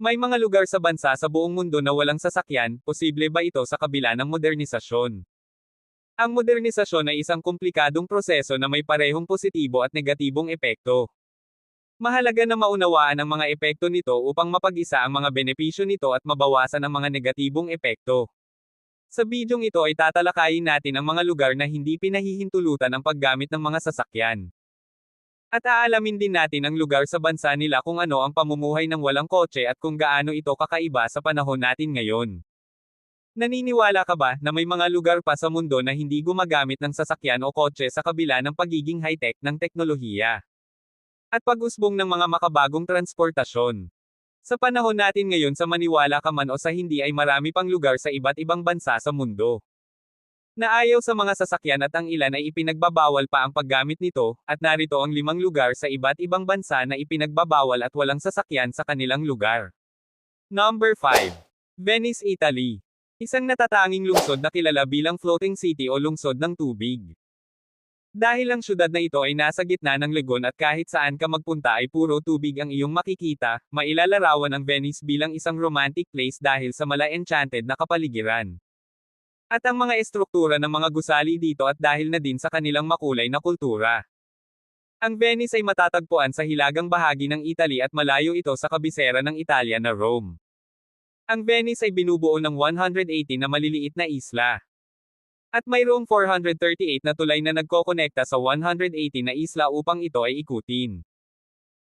May mga lugar sa bansa sa buong mundo na walang sasakyan, posible ba ito sa kabila ng modernisasyon? Ang modernisasyon ay isang komplikadong proseso na may parehong positibo at negatibong epekto. Mahalaga na maunawaan ang mga epekto nito upang mapag-isa ang mga benepisyo nito at mabawasan ang mga negatibong epekto. Sa bidyong ito ay tatalakayin natin ang mga lugar na hindi pinahihintulutan ang paggamit ng mga sasakyan. At aalamin din natin ang lugar sa bansa nila kung ano ang pamumuhay ng walang kotse at kung gaano ito kakaiba sa panahon natin ngayon. Naniniwala ka ba na may mga lugar pa sa mundo na hindi gumagamit ng sasakyan o kotse sa kabila ng pagiging high-tech ng teknolohiya? At pag-usbong ng mga makabagong transportasyon. Sa panahon natin ngayon sa maniwala ka man o sa hindi ay marami pang lugar sa iba't ibang bansa sa mundo na ayaw sa mga sasakyan at ang ilan ay ipinagbabawal pa ang paggamit nito, at narito ang limang lugar sa iba't ibang bansa na ipinagbabawal at walang sasakyan sa kanilang lugar. Number 5. Venice, Italy. Isang natatanging lungsod na kilala bilang floating city o lungsod ng tubig. Dahil ang syudad na ito ay nasa gitna ng legon at kahit saan ka magpunta ay puro tubig ang iyong makikita, mailalarawan ang Venice bilang isang romantic place dahil sa mala-enchanted na kapaligiran. At ang mga estruktura ng mga gusali dito at dahil na din sa kanilang makulay na kultura. Ang Venice ay matatagpuan sa hilagang bahagi ng Italy at malayo ito sa kabisera ng Italia na Rome. Ang Venice ay binubuo ng 180 na maliliit na isla. At mayroong 438 na tulay na nagkokonekta sa 180 na isla upang ito ay ikutin.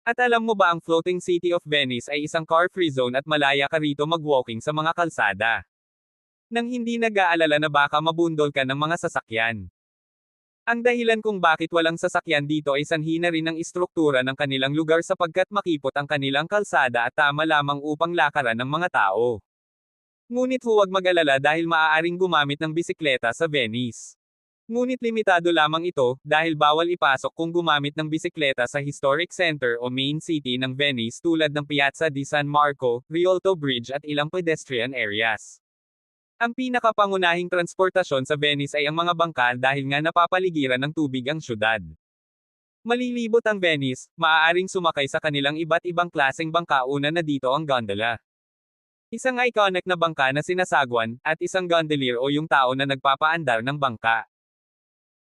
At alam mo ba ang floating city of Venice ay isang car-free zone at malaya ka rito mag-walking sa mga kalsada nang hindi nag-aalala na baka mabundol ka ng mga sasakyan. Ang dahilan kung bakit walang sasakyan dito ay sanhi na rin ng istruktura ng kanilang lugar sapagkat makipot ang kanilang kalsada at tama lamang upang lakaran ng mga tao. Ngunit huwag mag-alala dahil maaaring gumamit ng bisikleta sa Venice. Ngunit limitado lamang ito, dahil bawal ipasok kung gumamit ng bisikleta sa Historic Center o Main City ng Venice tulad ng Piazza di San Marco, Rialto Bridge at ilang pedestrian areas. Ang pinakapangunahing transportasyon sa Venice ay ang mga bangka dahil nga napapaligiran ng tubig ang syudad. Malilibot ang Venice, maaaring sumakay sa kanilang iba't ibang klaseng bangka una na dito ang gondola. Isang iconic na bangka na sinasagwan, at isang gondolier o yung tao na nagpapaandar ng bangka.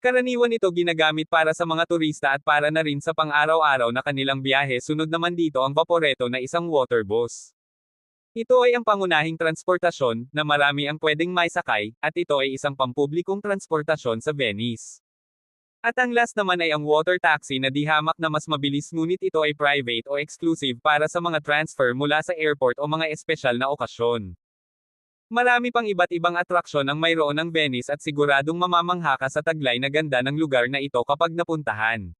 Karaniwan ito ginagamit para sa mga turista at para na rin sa pang-araw-araw na kanilang biyahe sunod naman dito ang vaporetto na isang water bus. Ito ay ang pangunahing transportasyon, na marami ang pwedeng maisakay, at ito ay isang pampublikong transportasyon sa Venice. At ang last naman ay ang water taxi na di hamak na mas mabilis ngunit ito ay private o exclusive para sa mga transfer mula sa airport o mga espesyal na okasyon. Marami pang iba't ibang atraksyon ang mayroon ng Venice at siguradong mamamangha ka sa taglay na ganda ng lugar na ito kapag napuntahan.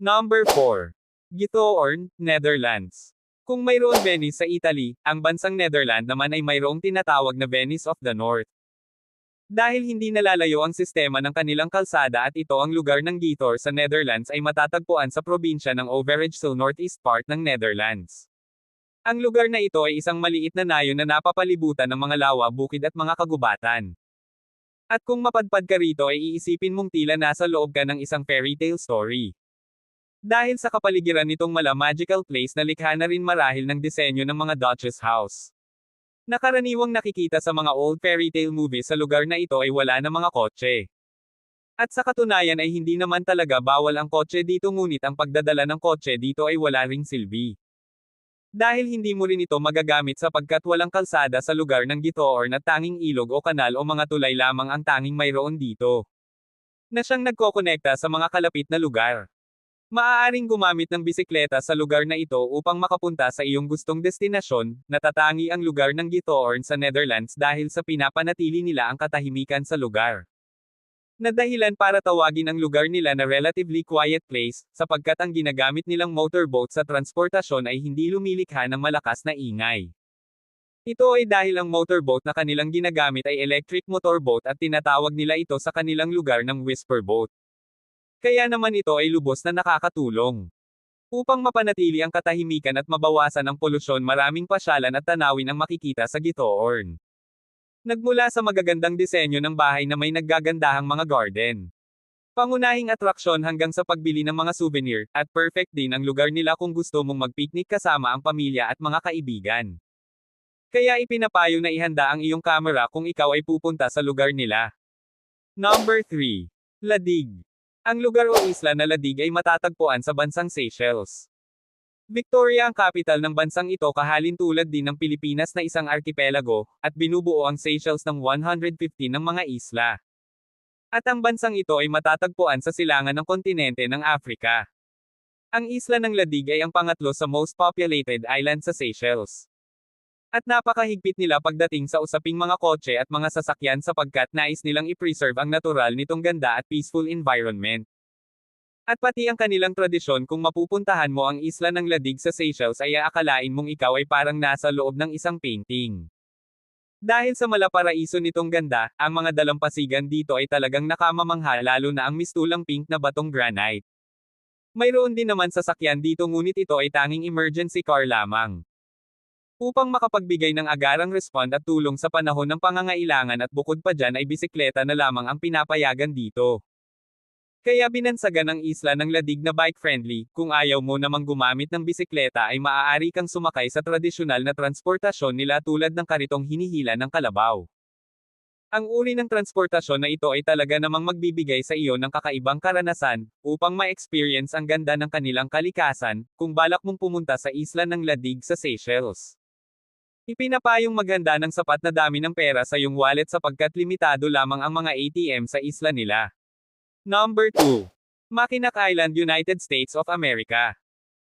Number 4. Githoorn, Netherlands. Kung mayroong Venice sa Italy, ang bansang Netherlands naman ay mayroong tinatawag na Venice of the North. Dahil hindi nalalayo ang sistema ng kanilang kalsada at ito ang lugar ng Githor sa Netherlands ay matatagpuan sa probinsya ng Overijssel Northeast part ng Netherlands. Ang lugar na ito ay isang maliit na nayon na napapalibutan ng mga lawa, bukid at mga kagubatan. At kung mapadpad ka rito ay iisipin mong tila nasa loob ka ng isang fairy tale story. Dahil sa kapaligiran nitong mala magical place na likha na rin marahil ng disenyo ng mga Duchess House. Nakaraniwang nakikita sa mga old fairy tale movies sa lugar na ito ay wala na mga kotse. At sa katunayan ay hindi naman talaga bawal ang kotse dito ngunit ang pagdadala ng kotse dito ay wala ring silbi. Dahil hindi mo rin ito magagamit sapagkat walang kalsada sa lugar ng gito or na tanging ilog o kanal o mga tulay lamang ang tanging mayroon dito. Na siyang nagkokonekta sa mga kalapit na lugar. Maaaring gumamit ng bisikleta sa lugar na ito upang makapunta sa iyong gustong destinasyon, natatangi ang lugar ng Githoorn sa Netherlands dahil sa pinapanatili nila ang katahimikan sa lugar. Na dahilan para tawagin ang lugar nila na relatively quiet place, sapagkat ang ginagamit nilang motorboat sa transportasyon ay hindi lumilikha ng malakas na ingay. Ito ay dahil ang motorboat na kanilang ginagamit ay electric motorboat at tinatawag nila ito sa kanilang lugar ng whisper boat. Kaya naman ito ay lubos na nakakatulong. Upang mapanatili ang katahimikan at mabawasan ang polusyon maraming pasyalan at tanawin ang makikita sa Githoorn. Nagmula sa magagandang disenyo ng bahay na may naggagandahang mga garden. Pangunahing atraksyon hanggang sa pagbili ng mga souvenir, at perfect din ang lugar nila kung gusto mong magpiknik kasama ang pamilya at mga kaibigan. Kaya ipinapayo na ihanda ang iyong camera kung ikaw ay pupunta sa lugar nila. Number 3. Ladig. Ang lugar o isla na Ladig ay matatagpuan sa bansang Seychelles. Victoria ang kapital ng bansang ito kahalin tulad din ng Pilipinas na isang arkipelago, at binubuo ang Seychelles ng 150 ng mga isla. At ang bansang ito ay matatagpuan sa silangan ng kontinente ng Afrika. Ang isla ng Ladig ay ang pangatlo sa most populated island sa Seychelles. At napakahigpit nila pagdating sa usaping mga kotse at mga sasakyan sapagkat nais nilang i-preserve ang natural nitong ganda at peaceful environment. At pati ang kanilang tradisyon kung mapupuntahan mo ang isla ng Ladig sa Seychelles ay aakalain mong ikaw ay parang nasa loob ng isang painting. Dahil sa malaparaiso nitong ganda, ang mga dalampasigan dito ay talagang nakamamangha lalo na ang mistulang pink na batong granite. Mayroon din naman sasakyan dito ngunit ito ay tanging emergency car lamang. Upang makapagbigay ng agarang respond at tulong sa panahon ng pangangailangan at bukod pa dyan ay bisikleta na lamang ang pinapayagan dito. Kaya binansagan ang isla ng ladig na bike-friendly, kung ayaw mo namang gumamit ng bisikleta ay maaari kang sumakay sa tradisyonal na transportasyon nila tulad ng karitong hinihila ng kalabaw. Ang uri ng transportasyon na ito ay talaga namang magbibigay sa iyo ng kakaibang karanasan, upang ma-experience ang ganda ng kanilang kalikasan, kung balak mong pumunta sa isla ng Ladig sa Seychelles. Ipinapayong maghanda ng sapat na dami ng pera sa iyong wallet sapagkat limitado lamang ang mga ATM sa isla nila. Number 2. Mackinac Island, United States of America.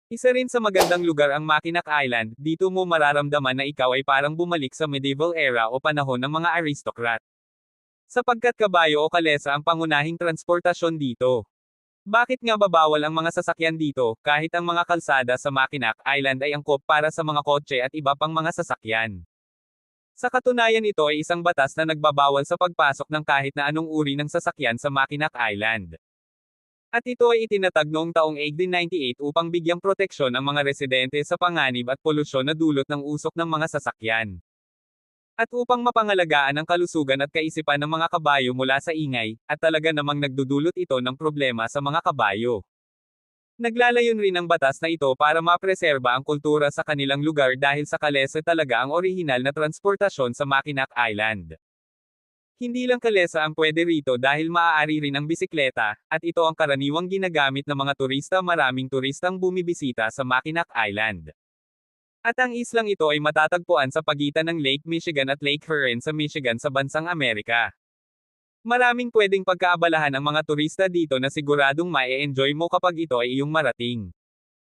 Isa rin sa magandang lugar ang Mackinac Island, dito mo mararamdaman na ikaw ay parang bumalik sa medieval era o panahon ng mga aristocrat. Sapagkat kabayo o kalesa ang pangunahing transportasyon dito. Bakit nga babawal ang mga sasakyan dito, kahit ang mga kalsada sa Mackinac Island ay angkop para sa mga kotse at iba pang mga sasakyan? Sa katunayan ito ay isang batas na nagbabawal sa pagpasok ng kahit na anong uri ng sasakyan sa Mackinac Island. At ito ay itinatag noong taong 1898 upang bigyang proteksyon ang mga residente sa panganib at polusyon na dulot ng usok ng mga sasakyan. At upang mapangalagaan ang kalusugan at kaisipan ng mga kabayo mula sa ingay, at talaga namang nagdudulot ito ng problema sa mga kabayo. Naglalayon rin ang batas na ito para mapreserba ang kultura sa kanilang lugar dahil sa kalesa talaga ang orihinal na transportasyon sa Mackinac Island. Hindi lang kalesa ang pwede rito dahil maaari rin ang bisikleta, at ito ang karaniwang ginagamit ng mga turista maraming turistang bumibisita sa Mackinac Island. At ang islang ito ay matatagpuan sa pagitan ng Lake Michigan at Lake Huron sa Michigan sa bansang Amerika. Maraming pwedeng pagkaabalahan ang mga turista dito na siguradong mae-enjoy mo kapag ito ay iyong marating.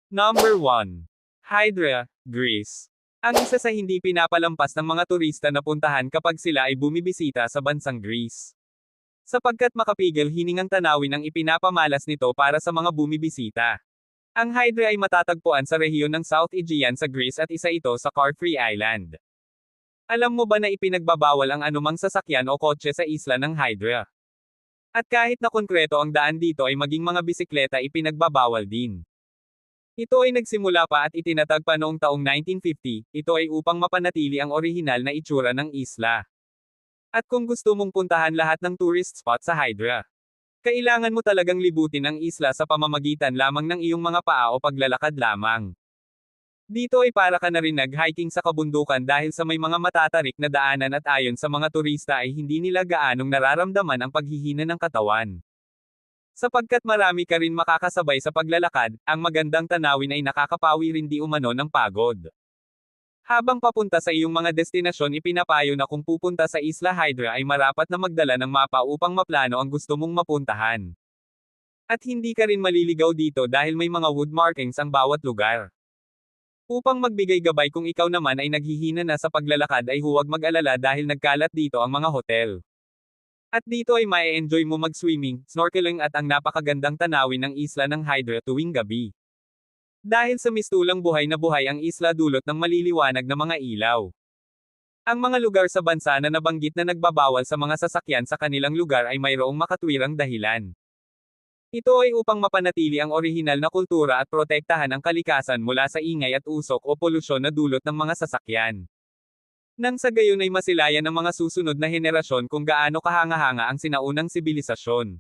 Number 1. Hydra, Greece. Ang isa sa hindi pinapalampas ng mga turista na puntahan kapag sila ay bumibisita sa bansang Greece. Sapagkat makapigil hiningang tanawin ang ipinapamalas nito para sa mga bumibisita. Ang Hydra ay matatagpuan sa rehiyon ng South Aegean sa Greece at isa ito sa Car-Free Island. Alam mo ba na ipinagbabawal ang anumang sasakyan o kotse sa isla ng Hydra? At kahit na konkreto ang daan dito ay maging mga bisikleta ipinagbabawal din. Ito ay nagsimula pa at itinatag pa noong taong 1950, ito ay upang mapanatili ang orihinal na itsura ng isla. At kung gusto mong puntahan lahat ng tourist spot sa Hydra, kailangan mo talagang libutin ang isla sa pamamagitan lamang ng iyong mga paa o paglalakad lamang. Dito ay para ka na rin nag-hiking sa kabundukan dahil sa may mga matatarik na daanan at ayon sa mga turista ay hindi nila gaanong nararamdaman ang paghihina ng katawan. Sapagkat marami ka rin makakasabay sa paglalakad, ang magandang tanawin ay nakakapawi rin di umano ng pagod. Habang papunta sa iyong mga destinasyon ipinapayo na kung pupunta sa Isla Hydra ay marapat na magdala ng mapa upang maplano ang gusto mong mapuntahan. At hindi ka rin maliligaw dito dahil may mga wood markings ang bawat lugar. Upang magbigay gabay kung ikaw naman ay naghihina na sa paglalakad ay huwag mag-alala dahil nagkalat dito ang mga hotel. At dito ay mae-enjoy mo mag-swimming, snorkeling at ang napakagandang tanawin ng isla ng Hydra tuwing gabi. Dahil sa mistulang buhay na buhay ang isla dulot ng maliliwanag na mga ilaw. Ang mga lugar sa bansa na nabanggit na nagbabawal sa mga sasakyan sa kanilang lugar ay mayroong makatwirang dahilan. Ito ay upang mapanatili ang orihinal na kultura at protektahan ang kalikasan mula sa ingay at usok o polusyon na dulot ng mga sasakyan. Nang sa gayon ay masilayan ng mga susunod na henerasyon kung gaano kahanga-hanga ang sinaunang sibilisasyon.